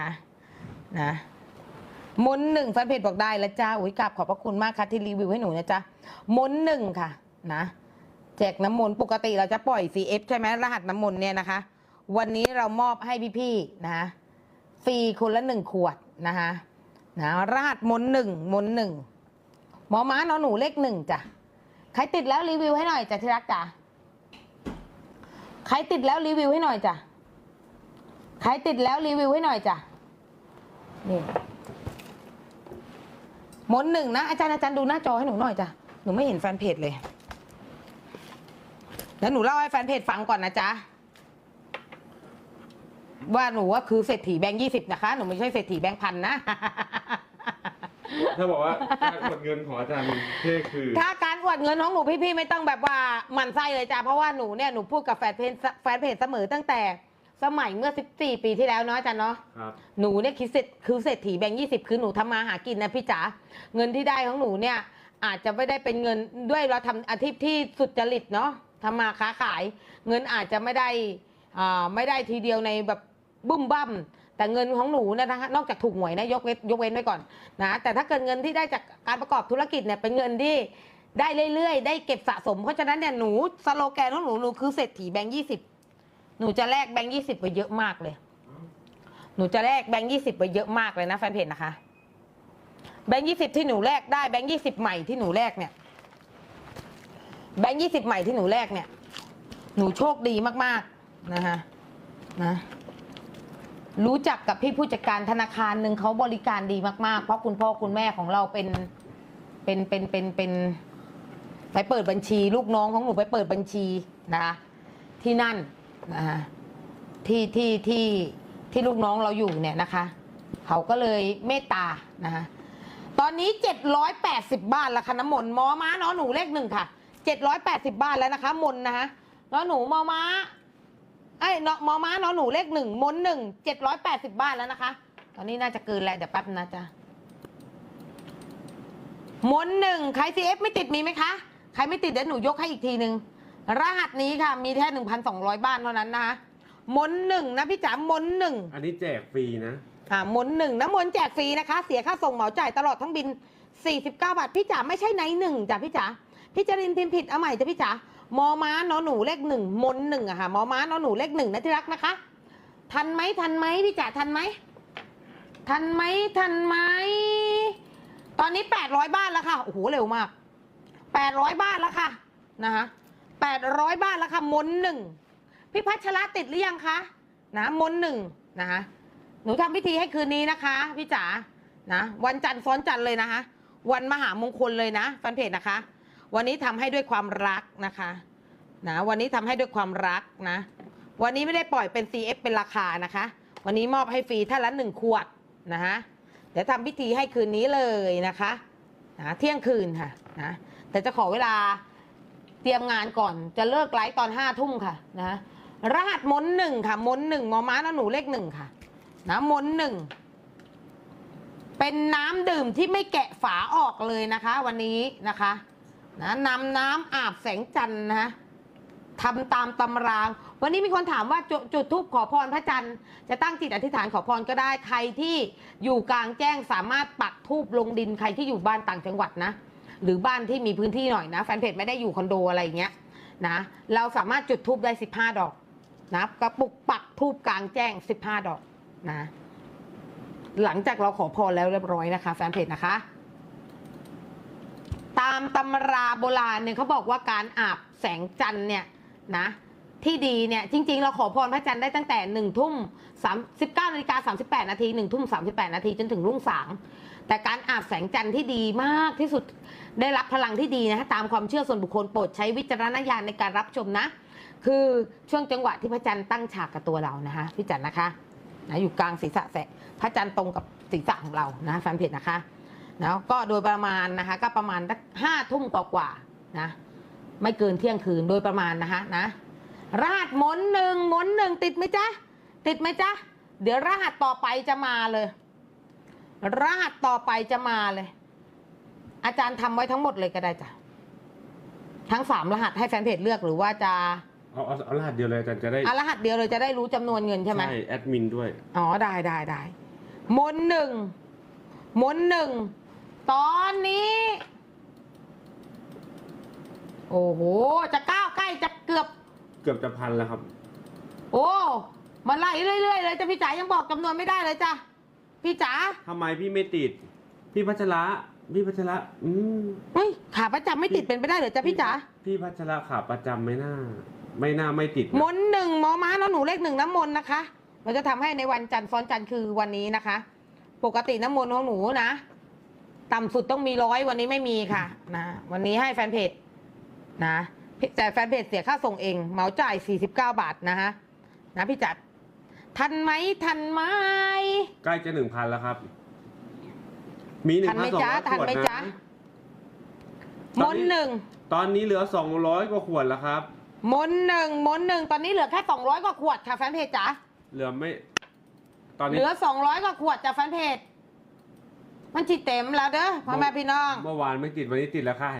นะคะนะมนหนึ่งแฟนเพจบอกได้แล้วจ้าอุ้ยกราบขอบพระคุณมากค่ะที่รีวิวให้หนูนะจ๊ะมนหนึ่งค่ะนะแจกน้ำมนต์ปกติเราจะปล่อย CF ใช่ไหมรหัสน้ำมนต์เนี่ยนะคะ วันนี้เรามอบให้พี่ๆนะคะฟรีคนละหนึ่งขวดนะคะนะรหัสมนหนึ่งมนหนึ่งหมอม้านอนหนูเลขหนึ่งจ้ะใครติดแล้วรีวิวให้หน่อยจ้ะที่รักจ้ะใครติดแล้วรีวิวให้หน่อยจ้ะใครติดแล้วรีวิวให้หน่อยจ้ะ นี่มนต์หนึ่งนะอาจารย์อาจารย์ดูหน้าจอให้หนูหน่อยจ้ะหนูไม่เห็นแฟนเพจเลยแล้วหนูเล่าให้แฟนเพจฟังก่อนนะจ๊ะว่าหนูว่าคือเศรษฐีแบงค์ยี่สิบนะคะหนูไม่ใช่เศรษฐีแบงค์พันนะ ถ้าบอกว่าการกดเงินของอาจารย์เท่คือ ถ้าการอวดเงินของหนูพี่ๆไม่ต้องแบบว่าหมันไส้เลยจ้ะเพราะว่าหนูเนี่ยหนูพูดกับแฟนเพจแฟนเพจเสมอตั้งแต่ สมัยเมื่อ 14 ปีที่แล้วเนาะอาจารย์เนาะ ครับหนูเนี่ยคิดเสร็จคือเศรษฐีแบงค์ยี่สิบคือหนูทำมาหากินนะพี่จ๋าเงินที่ได้ของหนูเนี่ย อาจจะไม่ได้เป็นเงินด้วยเราทำอาชีพที่สุจริตเนาะทำมาค้าขาย เงินอาจจะไม่ได้อ่าไม่ได้ทีเดียวในแบบบุ้มบั้มแต่เงินของหนูเนยนะคะนอกจากถูกหวยนะยกเว้นยกเว้นไว้ก่อนนะแต่ถ้าเกิดเงินที่ได้จากการประกอบธุรกิจเนี่ยเป็นเงินที่ได้เรื่อยๆ ได้เก็บสะสม เพราะฉะนั้นเนี่ยหนูสโลแกนของหนูหนูคือเศรษฐีแบงค์ยี่สิบ หนูจะแลกแบงค์ยี่สิบไปเยอะมากเลย หนูจะแลกแบงค์ยี่สิบไปเยอะมากเลยนะแฟนเพจนะคะ แบงค์ยี่สิบที่หนูแลกได้แบงค์ยี่สิบใหม่ที่หนูแลกเนี่ย แบงค์ยี่สิบใหม่ที่หนูแลกเนี่ย หนูโชคดีมากๆนะคะนะ รู้จักกับพี่ผู้จัดการธนาคารหนึ่งเขาบริการดีมากๆ เพราะคุณพ่อคุณแม่ของเราเป็นเป็นเป็นเป็นเป็นไปเปิดบัญชี ลูกน้องของหนูไปเปิดบัญชีนะคะที่นั่น ที่ที่ที่ที่ลูกน้องเราอยู่เนี่ยนะคะ เขาก็เลยเมตตานะคะตอนนี้ 780 บ้านแล้วค่ะน้ำมนต์มอม้าเนาะหนูเลขหนึ่งค่ะ 780 บ้านแล้วนะคะ มนนะคะเนาะหนูมอม้าไอ้เนาะมอม้าเนาะหนูเลขหนึ่งมนหนึ่งเจ็ดร้อยแปดสิบบ้านแล้วนะคะ ตอนนี้น่าจะเกินแล้วเดี๋ยวแป๊บนะจ๊ะมนหนึ่งใคร CF ไม่ติดมีไหมคะ ใครไม่ติดเดี๋ยวหนูยกให้อีกทีหนึ่ง รหัสนี้ค่ะมีแค่หนึ่งพันสองร้อยบ้านเท่านั้นนะคะมนต์หนึ่งนะพี่จ๋ามนต์หนึ่งอันนี้แจกฟรีนะอ่ามนต์หนึ่งน้ำมนต์แจกฟรีนะคะ เสียค่าส่งเหมาจ่ายตลอดทั้งบิน 49 บาท พี่จ๋าไม่ใช่ไนท์หนึ่งจ้ะพี่จ๋าพี่จรินพิมพ์ผิดเอาใหม่จ้ะพี่จ๋ามอม้านอหนูเลขหนึ่งมนต์หนึ่งอะค่ะมอม้านอหนูเลขหนึ่งนะที่รักนะคะ ทันไหมทันไหมพี่จ๋าทันไหมทันไหมทันไหมตอนนี้ 800 บ้านแล้วค่ะโอ้โหเร็วมาก 800 บ้านแล้วค่ะนะคะ 800บ้านแล้วค่ะมนหนึ่งพี่พัชระติดหรือยังคะนะมนหนึ่งนะคะหนูทำพิธีให้คืนนี้นะคะพี่จ๋านะวันจันทร์ซ้อนจันทร์เลยนะคะ วันมหามงคลเลยนะแฟนเพจนะคะ วันนี้ทำให้ด้วยความรักนะคะนะวันนี้ทำให้ด้วยความรักนะ วันนี้ไม่ได้ปล่อยเป็น CF เป็นราคานะคะ วันนี้มอบให้ฟรีท่านละหนึ่งขวดนะคะเดี๋ยวทำพิธีให้คืนนี้เลยนะคะนะเที่ยงคืนค่ะนะแต่จะขอเวลา เตรียมงานก่อนจะเลิกไลฟ์ตอนห้าทุ่มค่ะนะรหัสมนหนึ่งค่ะ มนหนึ่งมอม้านะหนูเลขหนึ่งค่ะน้ำมนหนึ่งเป็นน้ำดื่มที่ไม่แกะฝาออกเลยนะคะ วันนี้นะคะนะนำน้ำอาบแสงจันทร์นะทำตามตำรางวันนี้มีคนถามว่าจจุดทูปขอพรพระจันทร์จะตั้งจิตอธิษฐานขอพรก็ได้ ใครที่อยู่กลางแจ้งสามารถปักทูบลงดินใครที่อยู่บ้านต่างจังหวัดนะ หรือบ้านที่มีพื้นที่หน่อยนะแฟนเพจไม่ได้อยู่คอนโดอะไรอย่างเงี้ยนะเราสามารถจุดทูบได้ 15 ดอกนะกระปุกปักทูบกลางแจ้ง 15 ดอกนะหลังจากเราขอพรแล้วเรียบร้อยนะคะแฟนเพจนะคะ ตามตำราโบราณเนี่ยเขาบอกว่าการอาบแสงจันทร์เนี่ยนะ ที่ดีเนี่ยจริง ๆ เราขอพรพระจันทร์ได้ตั้งแต่หนึ่งทุ่มสามสิบเก้านาฬิกาสามสิบแปดนาทีหนึ่งทุ่มสามสิบแปดนาทีจนถึงรุ่งสาง แต่การอาบแสงจันทร์ที่ดีมากที่สุดได้รับพลังที่ดีนะตามความเชื่อส่วนบุคคลโปรดใช้วิจารณญาณในการรับชมนะ คือช่วงจังหวะที่พระจันทร์ตั้งฉากกับตัวเรานะคะพี่จันนะคะนะอยู่กลางศีรษะแสพระจันทร์ตรงกับศีรษะของเรานะแฟนเพจนะคะแล้วก็โดยประมาณนะคะก็ประมาณห้าทุ่มกว่าๆนะไม่เกินเที่ยงคืนโดยประมาณนะคะนะ รหัสหมนหนึ่งหมนหนึ่งติดไหมจ๊ะ ติดไหมจ๊ะ เดี๋ยวรหัสต่อไปจะมาเลย รหัสต่อไปจะมาเลย อาจารย์ทำไว้ทั้งหมดเลยก็ได้จ้ะ ทั้งสามรหัสให้แฟนเพจเลือกหรือว่าจะเอาเอาเอารหัสเดียวเลยอาจารย์จะได้เอารหัสเดียวเลยจะได้รู้จำนวนเงินใช่ไหมแอดมินด้วย อ๋อได้ได้ได้มนหนึ่งมนหนึ่งตอนนี้ โอ้โหจะก้าวใกล้จะเกือบ เกือบจะพันแล้วครับ โอ้มาไล่เรื่อยๆเลยจ้ะพี่จ๋ายังบอกจำนวนไม่ได้เลยจ้ะพี่จ๋าทำไมพี่ไม่ติด พี่พัชระ พี่พัชระ อืมเฮ้ยขาประจำไม่ติดเป็นไปได้เหรอจ้ะพี่จ๋าพี่พัชระขาประจำไม่น่า ไม่น่าไม่ติดนะมนหนึ่งหมอม้าแล้วหนูเลขหนึ่งน้ำมนต์นะคะ เราจะทำให้ในวันจันทร์ซ้อนจันทร์คือวันนี้นะคะ ปกติน้ำมนต์ของหนูนะ ต่ำสุดต้องมีร้อยวันนี้ไม่มีค่ะ นะ วันนี้ให้แฟนเพจนะ แต่แฟนเพจเสียค่าส่งเองเหมาจ่าย 49 บาทนะคะนะพี่จัด ทันไหมทันไหมใกล้จะหนึ่งพันแล้วครับ มีหนึ่ทังนพัไหมนสองจ๊ะร้อยทันขวดไหมนะจ๊ะมนต์หนึ่งตอนนี้เหลือสองร้อยกว่าขวดแล้วครับ มนต์หนึ่งมนต์หนึ่งตอนนี้เหลือแค่ 200 กว่าขวดค่ะแฟนเพจจ๋าเหลือไม่ ตอนเหนี้ลือ 200 กว่าขวดจากแฟนเพจมันจิตเต็มแล้วเด้อพ่อแม่พี่น้อง เมื่อวานไม่ติดวันนี้ติดแล้วค่ะ